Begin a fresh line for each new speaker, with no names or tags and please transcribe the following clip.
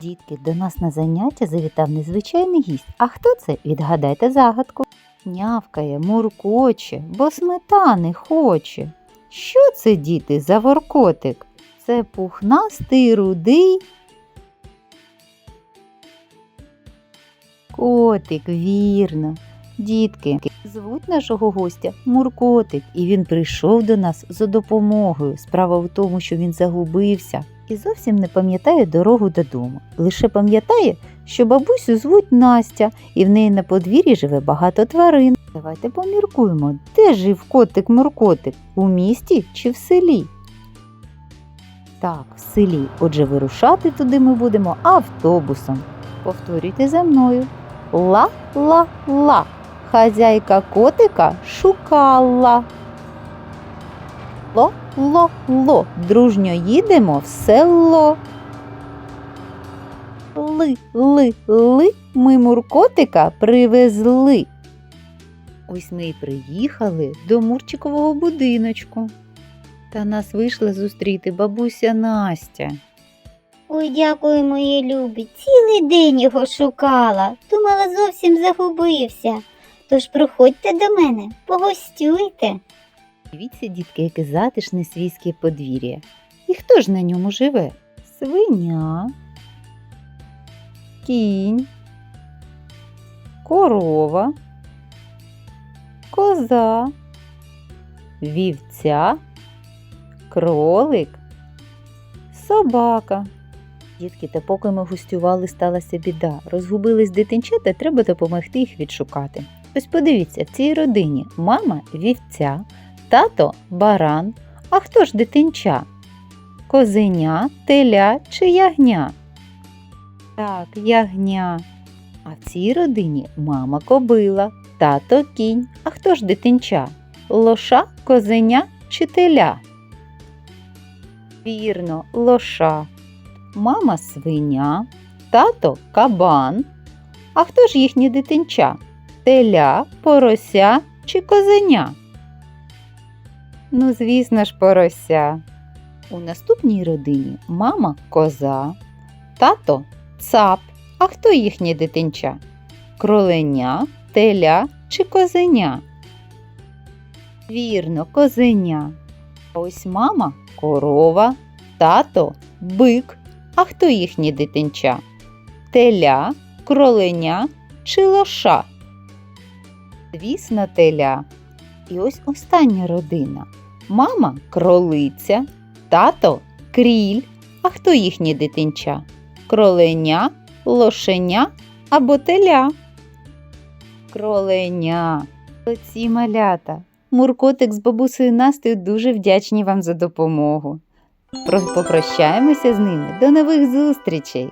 Дітки, до нас на заняття завітав незвичайний гість. А хто це? Відгадайте загадку. Нявкає, муркоче, бо сметани хоче. Що це, діти, за воркотик? Це пухнастий рудий. Котик, вірно. Дітки, звуть нашого гостя Муркотик, і він прийшов до нас за допомогою. Справа в тому, що він загубився і зовсім не пам'ятає дорогу додому. Лише пам'ятає, що бабусю звуть Настя, і в неї на подвір'ї живе багато тварин. Давайте поміркуємо, де жив котик Муркотик? У місті чи в селі? Так, в селі. Отже, вирушати туди ми будемо автобусом. Повторюйте за мною. Ла-ла-ла. Хазяйка котика шукала. Ло-ло-ло. Дружньо їдемо в село. Ли-ли-ли. Ми муркотика привезли. Ось ми й приїхали до Мурчикового будиночку. Та нас вийшла зустріти бабуся Настя.
Ой, дякую, мої любі. Цілий день його шукала. Думала, зовсім загубився. Тож приходьте до мене, погостюйте.
Дивіться, дітки, яке затишне свійське подвір'я. І хто ж на ньому живе? Свиня, кінь, корова, коза, вівця, кролик, собака. Дітки, та поки ми гостювали, сталася біда. Розгубились дитинчата, треба допомогти їх відшукати. Ось подивіться, в цій родині мама вівця, тато баран. А хто ж дитинча? Козеня, теля чи ягня? Так, ягня. А в цій родині мама кобила, тато кінь. А хто ж дитинча? Лоша, козеня чи теля? Вірно, лоша. Мама свиня, тато кабан. А хто ж їхні дитинча? Теля, порося чи козеня? Ну, звісно ж, порося. У наступній родині мама коза, тато цап. А хто їхнє дитинча? Кроленя, теля чи козеня? Вірно, козеня. А ось мама корова, тато бик. А хто їхнє дитинча? Теля, кроленя чи лоша? Звісно, теля. І ось остання родина. Мама кролиця, тато кріль. А хто їхнє дитинча? Кроленя, лошеня або теля. Кроленя. Оці малята. Муркотик з бабусею Настею дуже вдячні вам за допомогу. Попрощаємося з ними. До нових зустрічей!